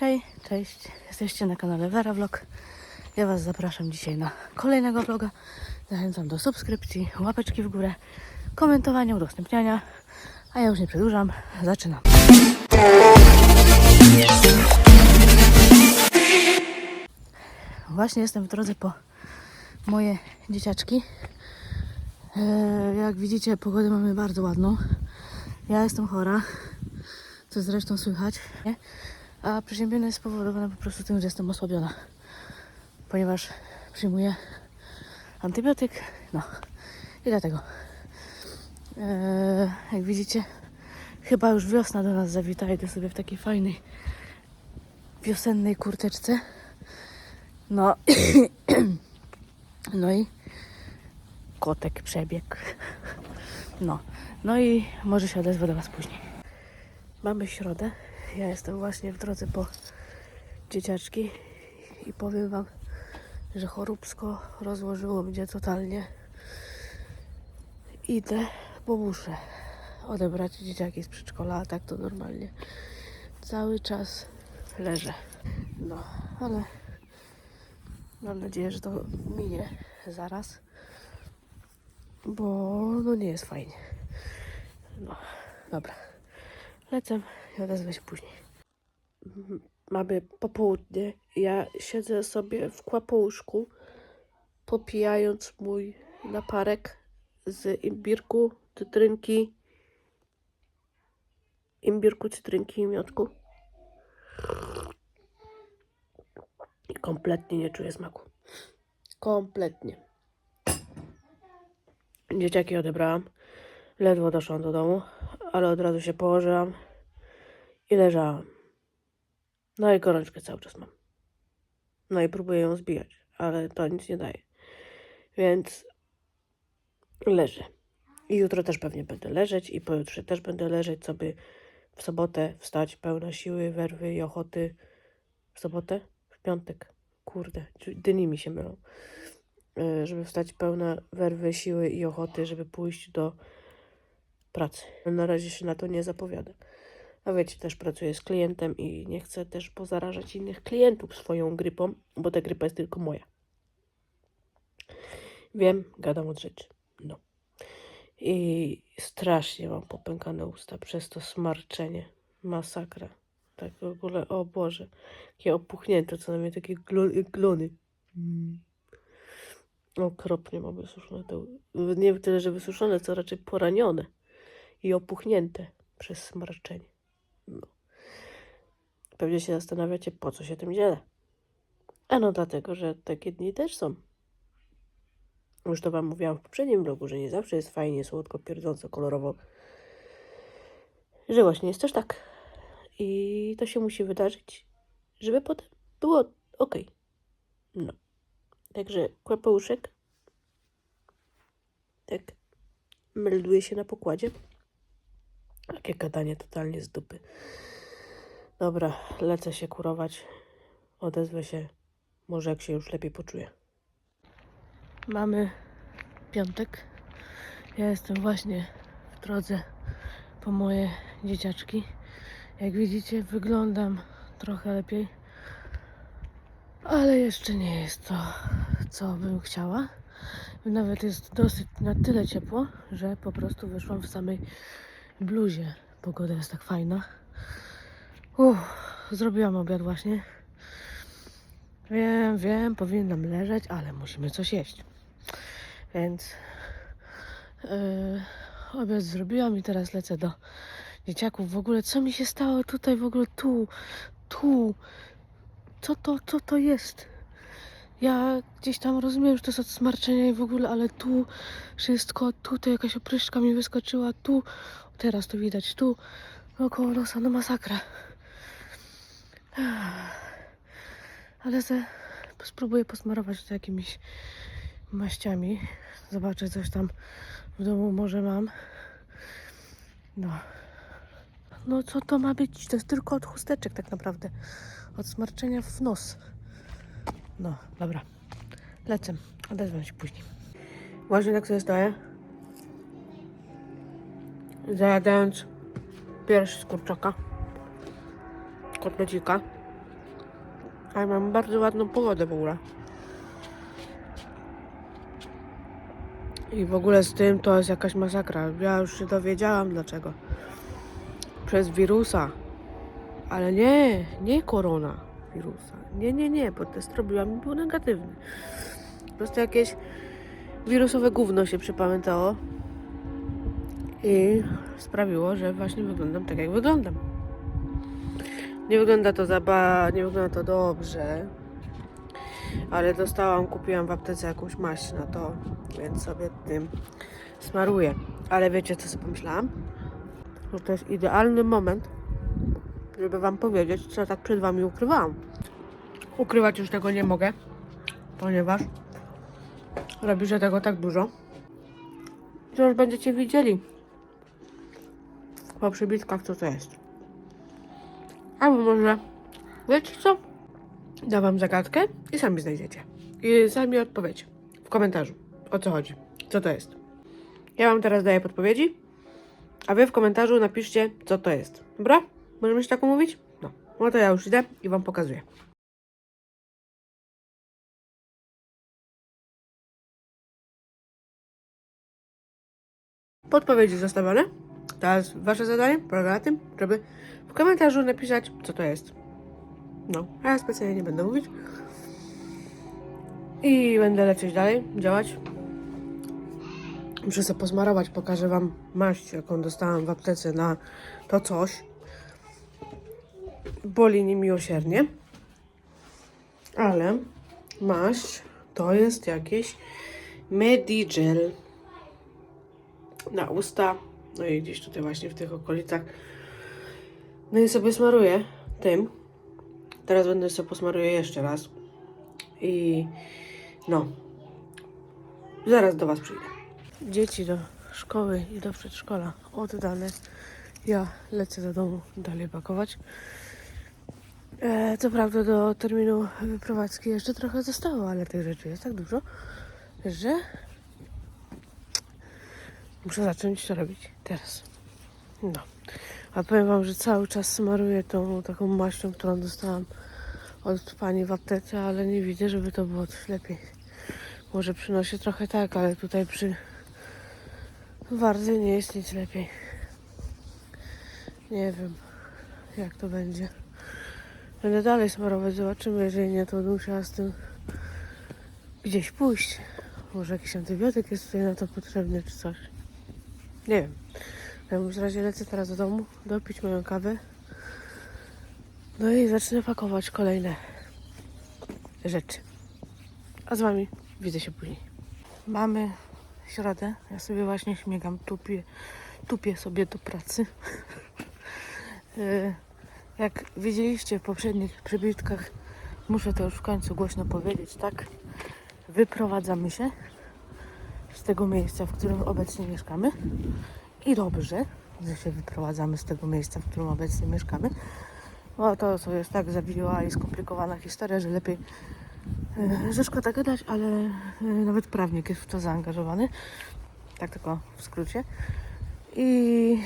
Hej, cześć. Jesteście na kanale Vera Vlog. Ja Was zapraszam dzisiaj na kolejnego vloga. Zachęcam do subskrypcji, łapeczki w górę, komentowania, udostępniania. A ja już nie przedłużam. Zaczynam. Właśnie jestem w drodze po moje dzieciaczki. E, Jak widzicie, pogodę mamy bardzo ładną. Ja jestem chora, co zresztą słychać. A przeziębienie jest spowodowane po prostu tym, że jestem osłabiona, ponieważ przyjmuję antybiotyk. No i dlatego. E, jak widzicie, chyba już wiosna do nas zawita. Idę sobie w takiej fajnej wiosennej kurteczce. No, no i kotek przebiegł. No, no i może się odezwę do Was później. Mamy środę. Ja jestem właśnie w drodze po dzieciaczki i powiem Wam, że choróbsko rozłożyło mnie totalnie. Idę, bo muszę odebrać dzieciaki z przedszkola, a tak to normalnie cały czas leżę. No, ale mam nadzieję, że to minie zaraz, bo no nie jest fajnie. No, dobra. Lecę i odezwę się później. Mamy popołudnie. Ja siedzę sobie w kłapołuszku, popijając mój naparek z imbirku, cytrynki, imbirku, cytrynki i. I kompletnie nie czuję smaku. Kompletnie. Dzieciaki odebrałam. Ledwo doszłam do domu, ale od razu się położyłam i leżałam. No i gorączkę cały czas mam. No i próbuję ją zbijać, ale to nic nie daje. Więc leżę. I jutro też pewnie będę leżeć i pojutrze też będę leżeć, co by w sobotę wstać pełna siły, werwy i ochoty. W sobotę? W piątek. Kurde, dni mi się mylą. E, Żeby wstać pełna werwy, siły i ochoty, żeby pójść do pracy. Na razie się na to nie zapowiada. A wiecie, też pracuję z klientem i nie chcę też pozarażać innych klientów swoją grypą, bo ta grypa jest tylko moja. Wiem, gadam od rzeczy. No. I strasznie mam popękane usta przez to smarczenie. Masakra. Tak w ogóle, o Boże. Jakie opuchnięte, co na mnie takie glo- glony. Mm. Okropnie mam wysuszone te... Nie tyle, że wysuszone, co raczej poranione i opuchnięte przez smarczenie. No. Pewnie się zastanawiacie, po co się tym dzielę. A no dlatego, że takie dni też są. Już to wam mówiłam w poprzednim vlogu, że nie zawsze jest fajnie, słodko, pierdząco, kolorowo. Że właśnie jest też tak. I to się musi wydarzyć, żeby potem było ok. No. Także kłapełuszek. Tak. Melduje się na pokładzie. Jakie gadanie totalnie z dupy. Dobra, lecę się kurować. Odezwę się. Może jak się już lepiej poczuję. Mamy piątek. Ja jestem właśnie w drodze po moje dzieciaczki. Jak widzicie, wyglądam trochę lepiej. Ale jeszcze nie jest to, co bym chciała. Nawet jest dosyć na tyle ciepło, że po prostu wyszłam w samej bluzie. Pogoda jest tak fajna. Uff, zrobiłam obiad właśnie. Wiem, wiem, powinnam leżeć, ale musimy coś jeść. Więc yy, obiad zrobiłam i teraz lecę do dzieciaków. W ogóle, co mi się stało tutaj w ogóle tu, tu? Co to, co to jest? Ja gdzieś tam rozumiem, że to jest od smarczenia i w ogóle, ale tu wszystko, tutaj jakaś opryszka mi wyskoczyła, tu, teraz to widać, tu, około nosa, no masakra. Ale se spróbuję posmarować to jakimiś maściami. Zobaczę coś tam w domu może mam. No. No co to ma być? To jest tylko od chusteczek tak naprawdę. Od smarczenia w nos. No, dobra. Lecę. Odezwę się później. Właśnie tak sobie stoję. Zajadając pierś z kurczaka. Kotlecika. Ale mam bardzo ładną pogodę w ogóle. I w ogóle z tym to jest jakaś masakra. Ja już się dowiedziałam dlaczego. Przez wirusa. Ale nie, nie korona wirusa. Nie, nie, nie, bo test robiłam i był negatywny. Po prostu jakieś wirusowe gówno się przypamiętało. I sprawiło, że właśnie wyglądam tak, jak wyglądam. Nie wygląda to za ba... nie wygląda to dobrze. Ale dostałam, kupiłam w aptece jakąś maść na to, więc sobie tym smaruję. Ale wiecie, co sobie pomyślałam? Że to jest idealny moment, żeby wam powiedzieć, co tak przed wami ukrywałam. Ukrywać już tego nie mogę, ponieważ robi się tego tak dużo, że już będziecie widzieli po przybitkach, co to jest. Albo może, wiecie co? Dam wam zagadkę i sami znajdziecie. I sami odpowiecie w komentarzu, o co chodzi, co to jest. Ja wam teraz daję podpowiedzi, a wy w komentarzu napiszcie, co to jest. Dobra? Możemy się tak umówić? No. No to ja już idę i wam pokazuję. Podpowiedzi zostawione. Teraz wasze zadanie polega na tym, żeby w komentarzu napisać, co to jest. No, a ja specjalnie nie będę mówić. I będę lecieć dalej, działać. Muszę sobie pozmarować, pokażę wam maść, jaką dostałam w aptece na to coś. Boli niemiłosiernie. Ale maść to jest jakieś Medigel na usta, no i gdzieś tutaj właśnie w tych okolicach. No i sobie smaruję tym. Teraz będę sobie posmaruję jeszcze raz. I no, zaraz do Was przyjdę. Dzieci do szkoły i do przedszkola oddane. Ja lecę do domu dalej pakować. E, co prawda do terminu wyprowadzki jeszcze trochę zostało, ale tych rzeczy jest tak dużo, że muszę zacząć to robić teraz. No. A powiem wam, że cały czas smaruję tą taką maścią, którą dostałam od pani w aptece, ale nie widzę, żeby to było coś lepiej. Może przynosi trochę tak, ale tutaj przy wardzy nie jest nic lepiej. Nie wiem, jak to będzie. Będę dalej smarować, zobaczymy. Jeżeli nie, to będę musiała z tym gdzieś pójść. Może jakiś antybiotyk jest tutaj na to potrzebny, czy coś. Nie wiem. W każdym razie lecę teraz do domu, dopić moją kawę. No i zacznę pakować kolejne rzeczy. A z wami widzę się później. Mamy środę. Ja sobie właśnie śmiegam, tupię, tupię sobie do pracy. E, Jak widzieliście w poprzednich przybitkach, muszę to już w końcu głośno powiedzieć, tak? Wyprowadzamy się z tego miejsca, w którym obecnie mieszkamy. I dobrze, że się wyprowadzamy z tego miejsca, w którym obecnie mieszkamy. Bo to co jest tak zawiła i skomplikowana historia, że lepiej, e, że szkoda gadać, ale e, nawet prawnik jest w to zaangażowany. Tak tylko w skrócie. I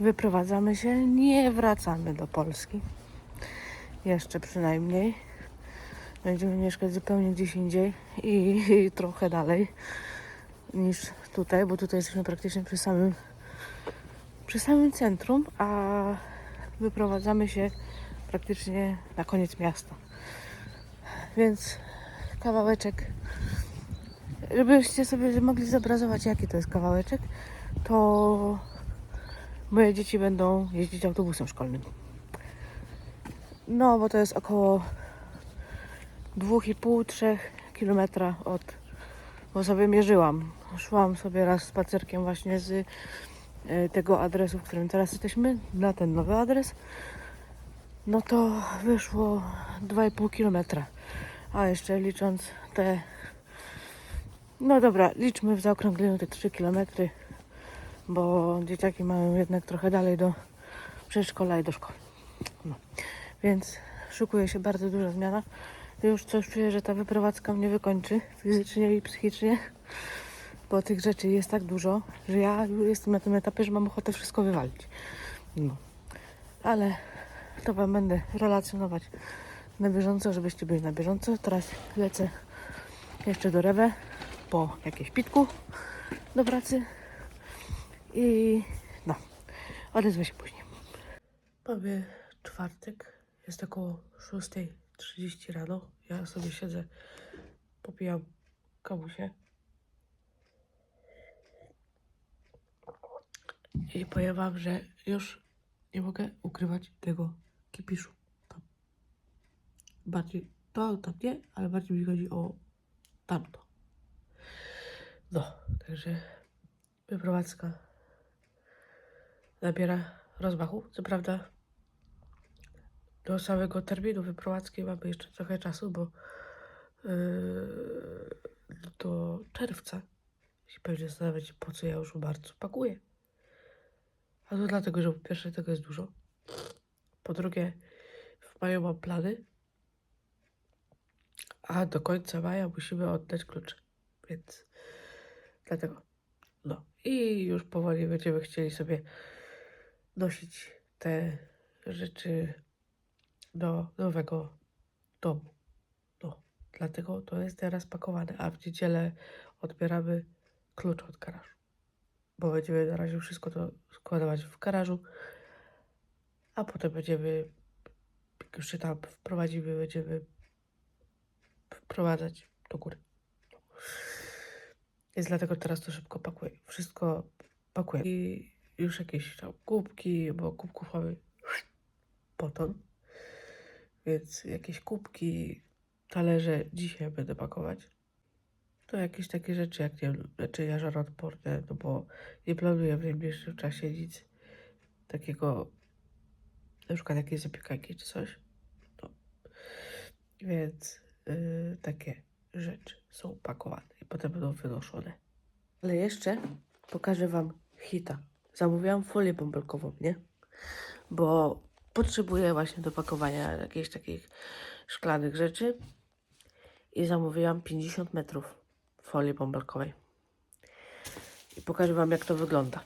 wyprowadzamy się, nie wracamy do Polski. Jeszcze przynajmniej. Będziemy mieszkać zupełnie gdzieś indziej i, i trochę dalej niż tutaj, bo tutaj jesteśmy praktycznie przy samym, przy samym centrum, a wyprowadzamy się praktycznie na koniec miasta. Więc kawałeczek, żebyście sobie mogli zobrazować, jaki to jest kawałeczek, to moje dzieci będą jeździć autobusem szkolnym. No, bo to jest około 2,5-3 kilometra od, bo sobie mierzyłam. Szłam sobie raz spacerkiem właśnie z e, tego adresu, w którym teraz jesteśmy, na ten nowy adres. No to wyszło 2,5 kilometra. A jeszcze licząc te. No dobra, liczmy w zaokrągleniu te 3 kilometry, bo dzieciaki mają jednak trochę dalej do przedszkola i do szkoły. No. Więc szykuje się bardzo duża zmiana. Już coś czuję, że ta wyprowadzka mnie wykończy fizycznie i psychicznie, bo tych rzeczy jest tak dużo, że ja już jestem na tym etapie, że mam ochotę wszystko wywalić. No. Ale to Wam będę relacjonować na bieżąco, żebyście byli na bieżąco. Teraz lecę jeszcze do Rewe po jakieś pitku do pracy i no, odezwę się później. Mamy czwartek, jest około 6.30 rano. Ja sobie siedzę, popijam kawusie. I powiem wam, że już nie mogę ukrywać tego kipiszu. Tam. Bardziej to, tam nie, ale bardziej mi chodzi o tamto. No, także wyprowadzka nabiera rozmachu. Co prawda do samego terminu wyprowadzki mamy jeszcze trochę czasu, bo yy, do czerwca się pewnie zastanawiać, po co ja już w marcu pakuję. A to dlatego, że po pierwsze tego jest dużo. Po drugie, w maju mam plany. A do końca maja musimy oddać klucze. Więc dlatego. No. I już powoli będziemy chcieli sobie nosić te rzeczy do nowego domu. No. Dlatego to jest teraz pakowane. A w niedzielę odbieramy klucze od garażu bo będziemy na razie wszystko to składować w garażu, a potem będziemy, jak już się tam wprowadzimy, będziemy wprowadzać do góry. Więc dlatego teraz to szybko pakuję. Wszystko pakuję. I już jakieś tam kubki, bo kubków mamy potem. Więc jakieś kubki, talerze dzisiaj będę pakować. To jakieś takie rzeczy, jak nie wiem, leczenia żaroodporne, no bo nie planuję w najbliższym czasie nic takiego, na przykład jakieś zapiekanki czy coś. No. Więc yy, takie rzeczy są pakowane i potem będą wynoszone. Ale jeszcze pokażę Wam hita. Zamówiłam folię bąbelkową, nie? Bo potrzebuję właśnie do pakowania jakichś takich szklanych rzeczy i zamówiłam 50 metrów folii bąbelkowej. I pokażę Wam, jak to wygląda.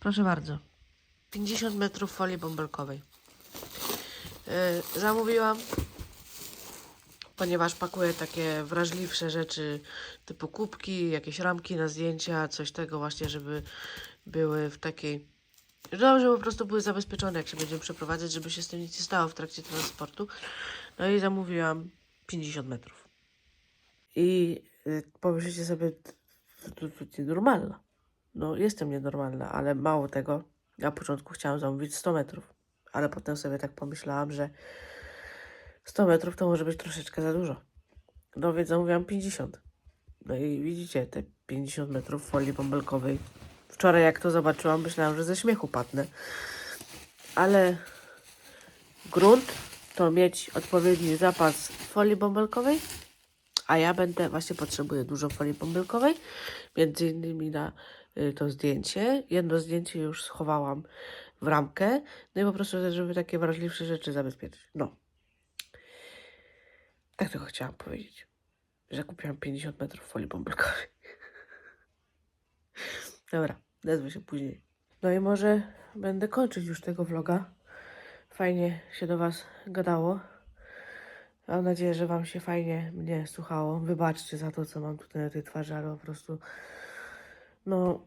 Proszę bardzo. 50 metrów folii bąbelkowej. Yy, zamówiłam, ponieważ pakuję takie wrażliwsze rzeczy typu kubki, jakieś ramki na zdjęcia, coś tego właśnie, żeby były w takiej... No, żeby po prostu były zabezpieczone, jak się będziemy przeprowadzać, żeby się z tym nic nie stało w trakcie transportu. No i zamówiłam 50 metrów. I y, pomyślicie sobie, to, to, to nienormalna. No, jestem nienormalna, ale mało tego. Na początku chciałam zamówić 100 metrów, ale potem sobie tak pomyślałam, że 100 metrów to może być troszeczkę za dużo. No więc zamówiłam 50. No i widzicie, te 50 metrów folii bąbelkowej. Wczoraj jak to zobaczyłam, myślałam, że ze śmiechu padnę. Ale grunt to mieć odpowiedni zapas folii bąbelkowej, a ja będę, właśnie potrzebuję dużo folii bąbelkowej, między innymi na y, to zdjęcie. Jedno zdjęcie już schowałam w ramkę, no i po prostu, żeby takie wrażliwsze rzeczy zabezpieczyć. No. Tak tylko chciałam powiedzieć, że kupiłam 50 metrów folii bąbelkowej. Dobra, nazwę się później. No i może będę kończyć już tego vloga. Fajnie się do Was gadało. Mam nadzieję, że Wam się fajnie mnie słuchało. Wybaczcie za to, co mam tutaj na tej twarzy, ale po prostu no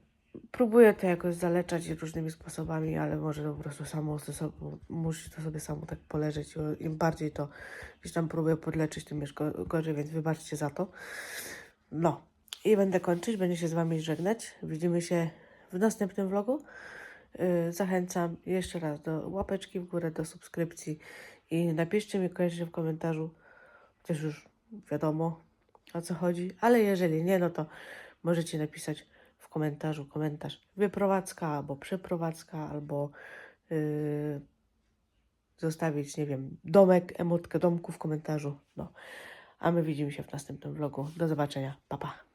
próbuję to jakoś zaleczać różnymi sposobami, ale może po prostu samo ze sobą, musi to sobie samo tak poleżeć. Im bardziej to gdzieś tam próbuję podleczyć, tym jest go- gorzej, więc wybaczcie za to. No i będę kończyć, będę się z Wami żegnać. Widzimy się w następnym vlogu. Yy, Zachęcam jeszcze raz do łapeczki w górę, do subskrypcji i napiszcie mi koniecznie w komentarzu, chociaż już wiadomo o co chodzi, ale jeżeli nie, no to możecie napisać w komentarzu komentarz wyprowadzka albo przeprowadzka, albo yy, zostawić, nie wiem, domek, emotkę domku w komentarzu. No, a my widzimy się w następnym vlogu. Do zobaczenia. Pa, pa.